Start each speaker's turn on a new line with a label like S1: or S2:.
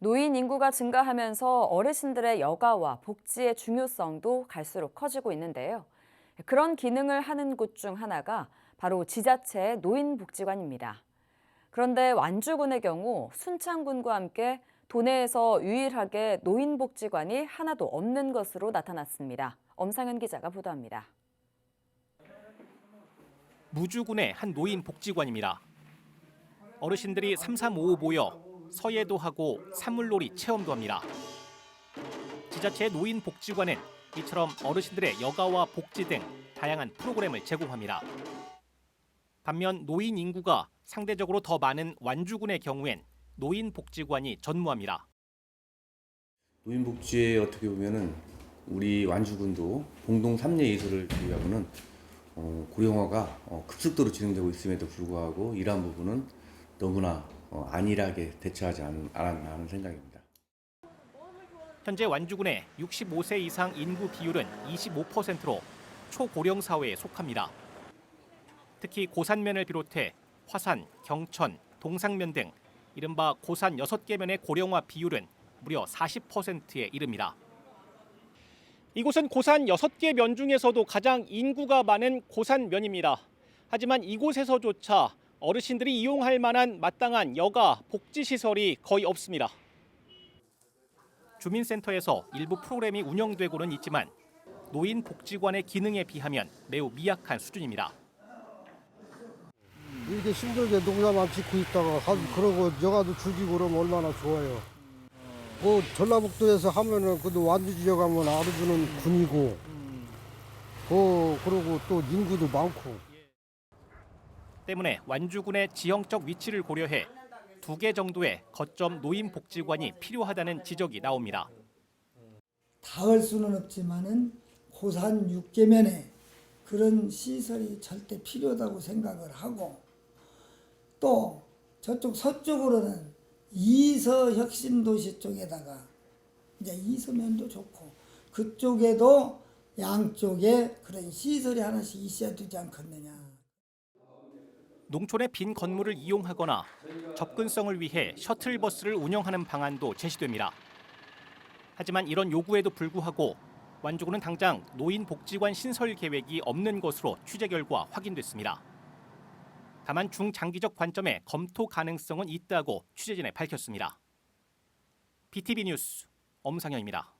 S1: 노인 인구가 증가하면서 어르신들의 여가와 복지의 중요성도 갈수록 커지고 있는데요. 그런 기능을 하는 곳 중 하나가 바로 지자체의 노인복지관입니다. 그런데 완주군의 경우 순창군과 함께 도내에서 유일하게 노인복지관이 하나도 없는 것으로 나타났습니다. 엄상현 기자가 보도합니다.
S2: 무주군의 한 노인 복지관입니다. 어르신들이 삼삼오오 모여 서예도 하고 산물놀이 체험도 합니다. 지자체 노인 복지관은 이처럼 어르신들의 여가와 복지 등 다양한 프로그램을 제공합니다. 반면 노인 인구가 상대적으로 더 많은 완주군의 경우엔 노인 복지관이 전무합니다.
S3: 노인복지에 어떻게 보면은 우리 완주군도 공동 3례 이수를 제외하고는 어, 고령화가 어, 급속도로 진행되고 있음에도 불구하고 이러한 부분은 너무나 어, 안일하게 대처하지 않, 않았나 하는 생각입니다.
S2: 현재 완주군의 65세 이상 인구 비율은 25%로 초고령 사회에 속합니다. 특히 고산면을 비롯해 화산, 경천, 동상면 등 이른바 고산 6개 면의 고령화 비율은 무려 40%에 이릅니다. 이곳은 고산 6개 면 중에서도 가장 인구가 많은 고산면입니다. 하지만 이곳에서조차 어르신들이 이용할 만한 마땅한 여가, 복지 시설이 거의 없습니다. 주민센터에서 일부 프로그램이 운영되고는 있지만 노인 복지관의 기능에 비하면 매우 미약한 수준입니다.
S4: 이렇게 힘들게 농사만 짓고 있다가 가서 그러고 여가도 즐기고 그러면 얼마나 좋아요. 뭐 전라북도에서 하면은 그래도 완주 지역 하면 알아주는 군이고, 그 그리고 또 인구도 많고.
S2: 때문에 완주군의 지형적 위치를 고려해 두 개 정도의 거점 노인 복지관이 필요하다는 지적이 나옵니다.
S5: 닿을 수는 없지만은 고산 육계면에 그런 시설이 절대 필요하다고 생각을 하고 또 저쪽 서쪽으로는 이서 혁신도시 쪽에다가 이제 이서면도 좋고 그쪽에도 양쪽에 그런 시설이 하나씩 있어야 되지 않겠느냐.
S2: 농촌의 빈 건물을 이용하거나 접근성을 위해 셔틀버스를 운영하는 방안도 제시됩니다. 하지만 이런 요구에도 불구하고 완주군은 당장 노인 복지관 신설 계획이 없는 것으로 취재 결과 확인됐습니다. 다만 중장기적 관점에 검토 가능성은 있다고 취재진에 밝혔습니다. BTV 뉴스 엄상현입니다.